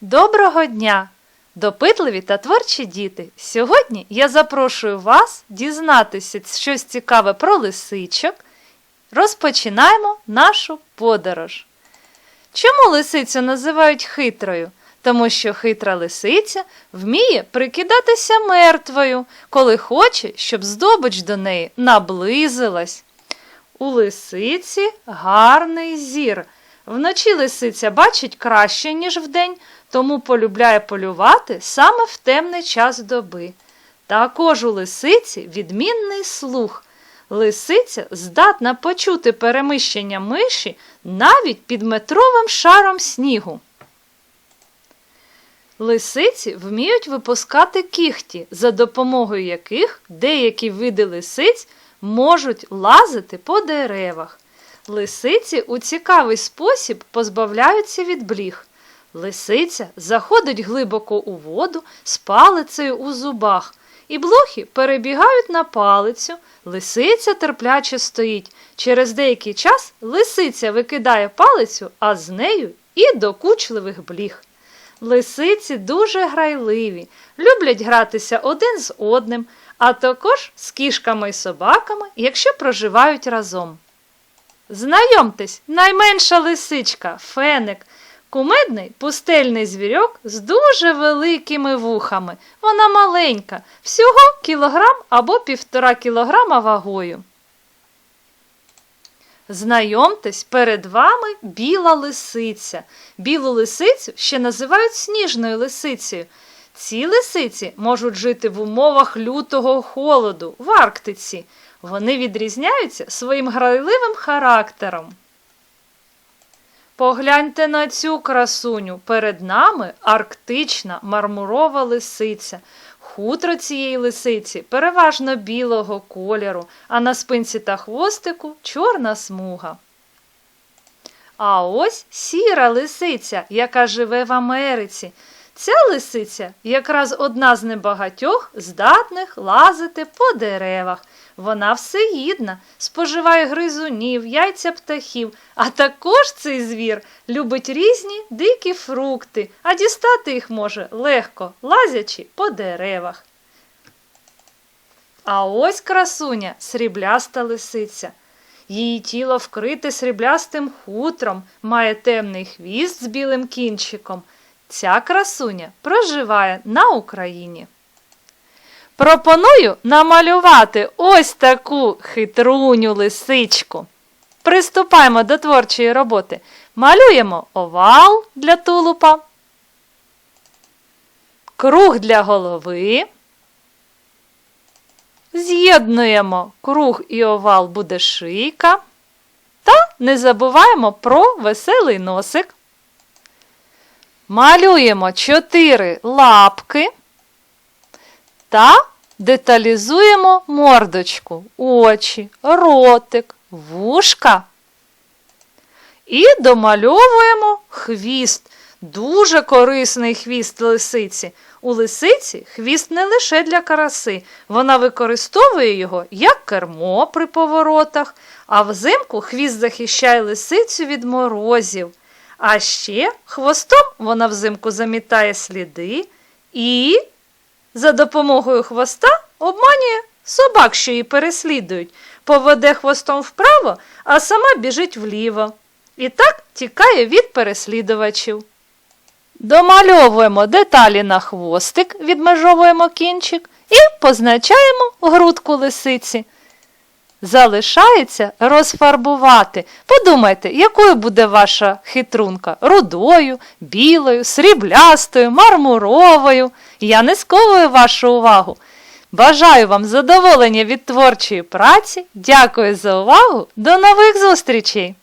Доброго дня, допитливі та творчі діти! Сьогодні я запрошую вас дізнатися щось цікаве про лисичок. Розпочинаємо нашу подорож. Чому лисицю називають хитрою? Тому що хитра лисиця вміє прикидатися мертвою, коли хоче, щоб здобич до неї наблизилась. У лисиці гарний зір. Вночі лисиця бачить краще, ніж вдень, тому полюбляє полювати саме в темний час доби. Також у лисиці відмінний слух. Лисиця здатна почути переміщення миші навіть під метровим шаром снігу. Лисиці вміють випускати кіхті, за допомогою яких деякі види лисиць можуть лазити по деревах. Лисиці у цікавий спосіб позбавляються від бліг. Лисиця заходить глибоко у воду з палицею у зубах, і блохи перебігають на палицю, лисиця терпляче стоїть. Через деякий час лисиця викидає палицю, а з нею і докучливих бліг. Лисиці дуже грайливі, люблять гратися один з одним, а також з кішками і собаками, якщо проживають разом. Знайомтесь, найменша лисичка феник. Кумедний пустельний звірок з дуже великими вухами. Вона маленька, всього кілограм або півтора кілограма вагою. Знайомтесь, перед вами біла лисиця. Білу лисицю ще називають сніжною лисицею. Ці лисиці можуть жити в умовах лютого холоду в Арктиці. Вони відрізняються своїм грайливим характером. Погляньте на цю красуню. Перед нами арктична мармурова лисиця. Хутро цієї лисиці переважно білого кольору, а на спинці та хвостику чорна смуга. А ось сіра лисиця, яка живе в Америці. Ця лисиця якраз одна з небагатьох здатних лазити по деревах. Вона всеїдна, споживає гризунів, яйця птахів, а також цей звір любить різні дикі фрукти, а дістати їх може легко, лазячи по деревах. А ось красуня срібляста лисиця. Її тіло вкрите сріблястим хутром, має темний хвіст з білим кінчиком. Ця красуня проживає на Україні. Пропоную намалювати ось таку хитруню лисичку. Приступаємо до творчої роботи. Малюємо овал для тулупа, круг для голови. З'єднуємо круг і овал буде шийка. Та не забуваємо про веселий носик. Малюємо чотири лапки та деталізуємо мордочку, очі, ротик, вушка. І домальовуємо хвіст. Дуже корисний хвіст лисиці. У лисиці хвіст не лише для краси, вона використовує його як кермо при поворотах, а взимку хвіст захищає лисицю від морозів. А ще хвостом вона взимку замітає сліди і за допомогою хвоста обманює собак, що її переслідують, поведе хвостом вправо, а сама біжить вліво. І так тікає від переслідувачів. Домальовуємо деталі на хвостик, відмежовуємо кінчик і позначаємо грудку лисиці. Залишається розфарбувати. Подумайте, якою буде ваша хитрунка? Рудою, білою, сріблястою, мармуровою. Я не сковую вашу увагу. Бажаю вам задоволення від творчої праці. Дякую за увагу. До нових зустрічей!